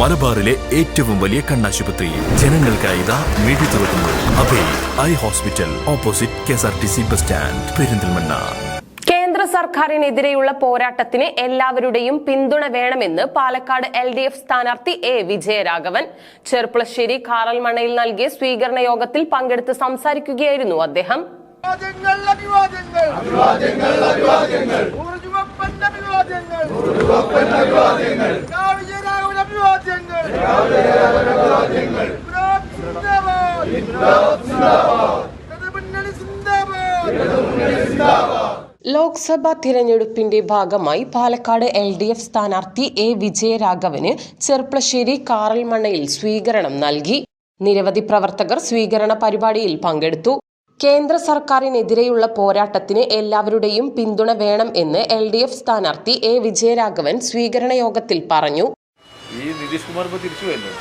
മലബാറിലെ ഏറ്റവും വലിയ കണ്ണാശുപത്രി. ജനങ്ങൾക്കായി ഇതാ മിഴി തുറക്കുന്നു. Abhay eye hospital opposite K S R T C bus stand Perinthalmanna. കേന്ദ്ര സർക്കാരിനെതിരെയുള്ള പോരാട്ടത്തിന് എല്ലാവരുടെയും പിന്തുണ വേണമെന്ന് പാലക്കാട് എൽ ഡി എഫ് സ്ഥാനാർത്ഥി എ വിജയരാഘവൻ ചെർപ്പളശ്ശേരി കാറൽമണയിൽ നൽകിയ സ്വീകരണ യോഗത്തിൽ പങ്കെടുത്ത് സംസാരിക്കുകയായിരുന്നു അദ്ദേഹം. അഭിവാദ്യങ്ങൾ ലോക്സഭാ തിരഞ്ഞെടുപ്പിന്റെ ഭാഗമായി പാലക്കാട് എൽ ഡി എഫ് സ്ഥാനാർത്ഥി എ വിജയരാഘവന് ചെർപ്പളശ്ശേരി കാറൽമണ്ണയിൽ സ്വീകരണം നൽകി. നിരവധി പ്രവർത്തകർ സ്വീകരണ പരിപാടിയിൽ പങ്കെടുത്തു. കേന്ദ്ര സർക്കാരിനെതിരെയുള്ള പോരാട്ടത്തിന് എല്ലാവരുടെയും പിന്തുണ വേണം എന്ന് എൽ ഡി എഫ് സ്ഥാനാർത്ഥി എ വിജയരാഘവൻ സ്വീകരണ യോഗത്തിൽ പറഞ്ഞു. നിതീഷ് കുമാർ ഇപ്പോൾ തിരിച്ചു വരുന്നത്.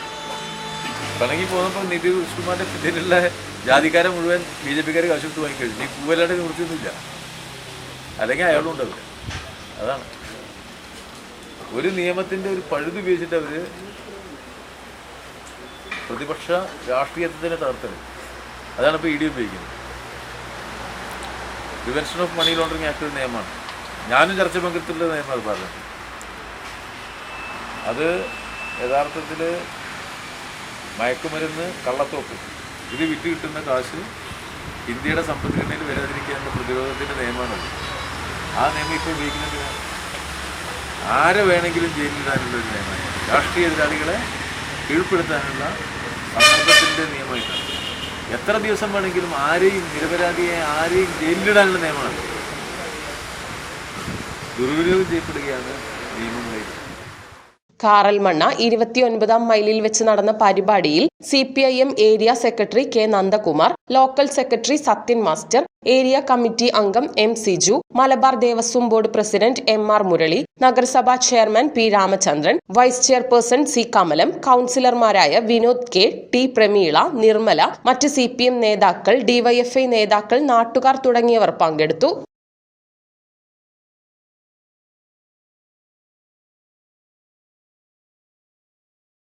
പിണങ്ങി പോകുന്നപ്പോൾ നിതീഷ് കുമാറിന്റെ പിന്നിലുള്ള ജാതിക്കാരെ മുഴുവൻ ബി ജെ പിക്കാർ കാശുകൊടുത്ത് വാങ്ങിക്കഴിഞ്ഞു. ഈ പൂവലായിട്ട് നിവൃത്തിയൊന്നുമില്ല. അല്ലെങ്കിൽ അയാളും ഉണ്ടാവില്ല അതാണ്. ഒരു നിയമത്തിന്റെ ഒരു പഴുത് ഉപയോഗിച്ചിട്ട് അവർ പ്രതിപക്ഷ രാഷ്ട്രീയത്തെ തന്നെ തകർത്തത്. അതാണ് ഇപ്പോൾ ഇ ഡി ഉപയോഗിക്കുന്നത്. Prevention of money laundering act ഒരു നിയമമാണ്. ഞാനും ചർച്ച പങ്കെടുത്തിട്ടുള്ള നിയമം അത്. പറഞ്ഞു അത് യഥാർത്ഥത്തിൽ മയക്കുമരുന്ന് കള്ളത്തോക്ക്. ഇത് വിറ്റ് കിട്ടുന്ന കാശ് ഇന്ത്യയുടെ സമ്പദ്ഘടനയിൽ വരാതിരിക്കാനുള്ള പ്രതിരോധത്തിന്റെ നിയമമാണത്. ആ നിയമം ഇപ്പോൾ ഉപയോഗിക്കുന്നത് ആരെ വേണമെങ്കിലും ജയിലിലിടാനുള്ള ഒരു നിയമമാണ്. രാഷ്ട്രീയ എതിരാളികളെ കീഴ്പ്പെടുത്താനുള്ള സമ്മർദ്ദത്തിന്റെ നിയമമായിട്ടാണ്. എത്ര ദിവസം വേണമെങ്കിലും ആരെയും നിരപരാധിയെ ആരെയും ജയിലിലിടാനുള്ള നിയമമാണ്. ദുർവിനിയോഗം ചെയ്യപ്പെടുകയാണ് നിയമങ്ങളിൽ കാറൽമണ്ണ ഇരുപത്തിയൊൻപതാം മൈലിൽ വെച്ച് നടന്ന പരിപാടിയിൽ C P I M area secretary K Nandakumar local secretary Sathyan master area committee അംഗം M Siju Malabar Devaswom board president M R Murali നഗരസഭാ chairman P Ramachandran vice chairperson C Kamalam കൗൺസിലർമാരായ വിനോദ് കെ ടി പ്രമീള നിർമ്മല മറ്റ് C നേതാക്കൾ DYFI നേതാക്കൾ നാട്ടുകാർ തുടങ്ങിയവർ പങ്കെടുത്തു.